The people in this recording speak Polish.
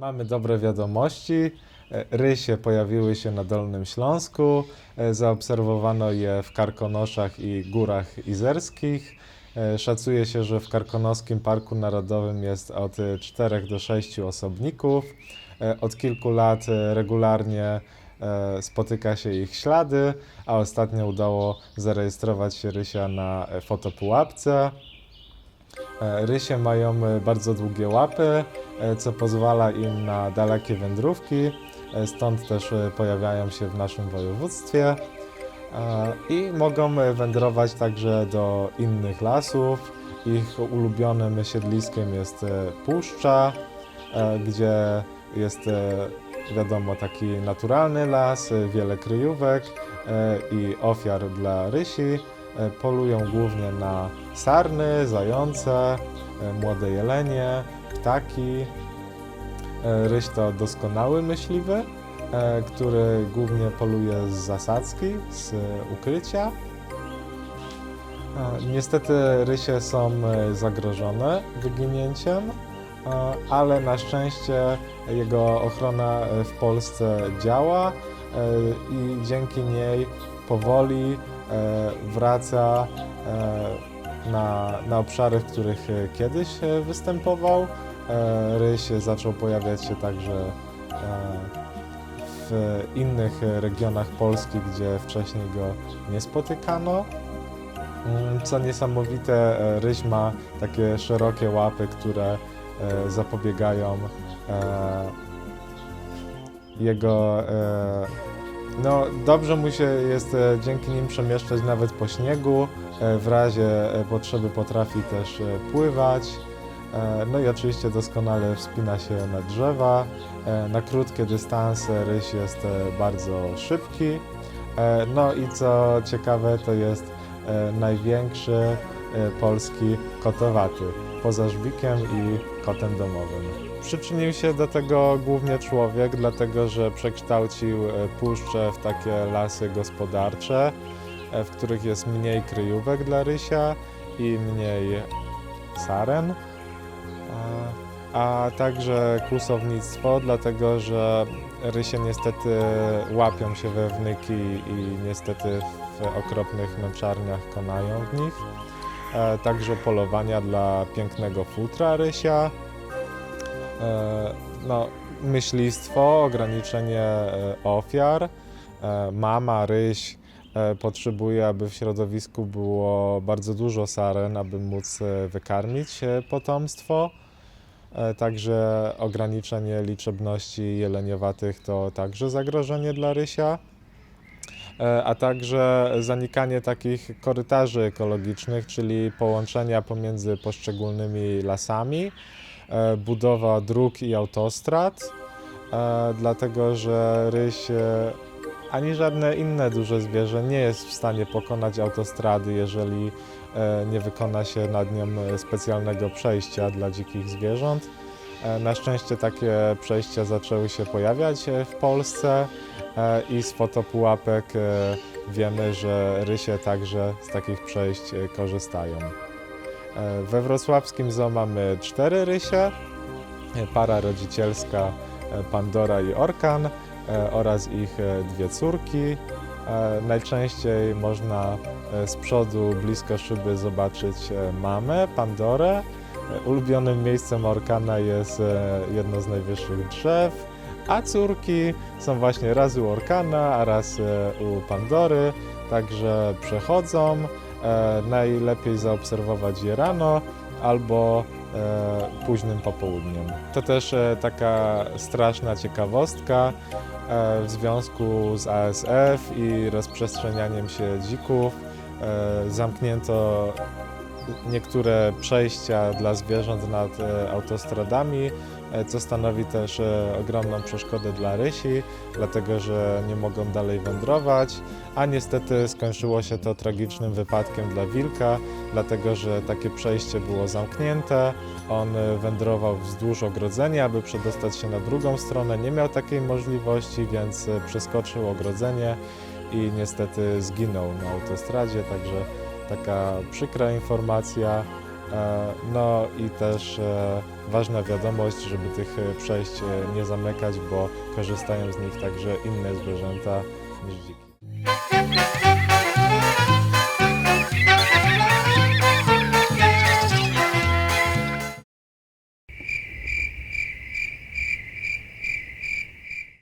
Mamy dobre wiadomości. E, Rysie pojawiły się na Dolnym Śląsku. E, Zaobserwowano je w Karkonoszach i Górach Izerskich. E, Szacuje się, że w Karkonoskim Parku Narodowym jest od 4 do 6 osobników. Od kilku lat regularnie spotyka się ich ślady, a ostatnio udało zarejestrować się rysia na fotopułapce. Rysie mają bardzo długie łapy, co pozwala im na dalekie wędrówki, e, stąd też e, pojawiają się w naszym województwie E, i mogą e, wędrować także do innych lasów. Ich ulubionym siedliskiem jest e, puszcza, e, gdzie jest e, wiadomo taki naturalny las, e, wiele kryjówek e, i ofiar dla rysi. E, Polują głównie na sarny, zające, e, młode jelenie, ptaki. E, Ryś to doskonały myśliwy, który głównie poluje z zasadzki, z ukrycia. Niestety rysie są zagrożone wyginięciem, ale na szczęście jego ochrona w Polsce działa i dzięki niej powoli wraca e, na, na obszary, w których e, kiedyś e, występował. E, Ryś zaczął pojawiać się także e, w innych e, regionach Polski, gdzie wcześniej go nie spotykano. Mm, Co niesamowite, e, ryś ma takie szerokie łapy, które e, zapobiegają e, jego. No, dobrze mu się jest e, dzięki nim przemieszczać nawet po śniegu. E, w razie e, potrzeby potrafi też pływać. No i oczywiście doskonale wspina się na drzewa. Na krótkie dystanse ryś jest bardzo szybki. No i co ciekawe, to jest największy polski kotowaty, poza żbikiem i domowym. Przyczynił się do tego głównie człowiek, dlatego że przekształcił e, puszcze w takie lasy gospodarcze, e, w których jest mniej kryjówek dla rysia i mniej saren, a- a także kłusownictwo, dlatego że rysie niestety łapią się we wnyki i niestety w okropnych męczarniach konają w nich. E, Także polowania dla pięknego futra rysia. E, No, myślistwo, ograniczenie e, ofiar. Mama ryś potrzebuje, aby w środowisku było bardzo dużo saren, aby móc wykarmić potomstwo. Także ograniczenie liczebności jeleniowatych to także zagrożenie dla rysia, a także zanikanie takich korytarzy ekologicznych, czyli połączenia pomiędzy poszczególnymi lasami, e, budowa dróg i autostrad, e, dlatego że ryś e, ani żadne inne duże zwierzę nie jest w stanie pokonać autostrady, jeżeli e, nie wykona się nad nią e, specjalnego przejścia dla dzikich zwierząt. E, Na szczęście takie przejścia zaczęły się pojawiać e, w Polsce e, i z fotopułapek wiemy, że rysie także z takich przejść korzystają. We wrocławskim zoo mamy cztery rysie, para rodzicielska Pandora i Orkan oraz ich dwie córki. Najczęściej można z przodu blisko szyby zobaczyć mamę, Pandorę. Ulubionym miejscem Orkana jest e, jedno z najwyższych drzew, a córki są właśnie raz u Orkana, a raz e, u Pandory, także przechodzą. E, Najlepiej zaobserwować je rano albo późnym popołudniem. To też taka straszna ciekawostka w związku z ASF i rozprzestrzenianiem się dzików. Zamknięto niektóre przejścia dla zwierząt nad e, autostradami, e, co stanowi też e, ogromną przeszkodę dla rysi, dlatego że nie mogą dalej wędrować, a niestety skończyło się to tragicznym wypadkiem dla wilka, dlatego że takie przejście było zamknięte. On wędrował wzdłuż ogrodzenia, aby przedostać się na drugą stronę. Nie miał takiej możliwości, więc przeskoczył ogrodzenie i niestety zginął na autostradzie, także taka przykra informacja. E, No i też e, ważna wiadomość, żeby tych e, przejść nie zamykać, bo korzystają z nich także inne zwierzęta niż dziki.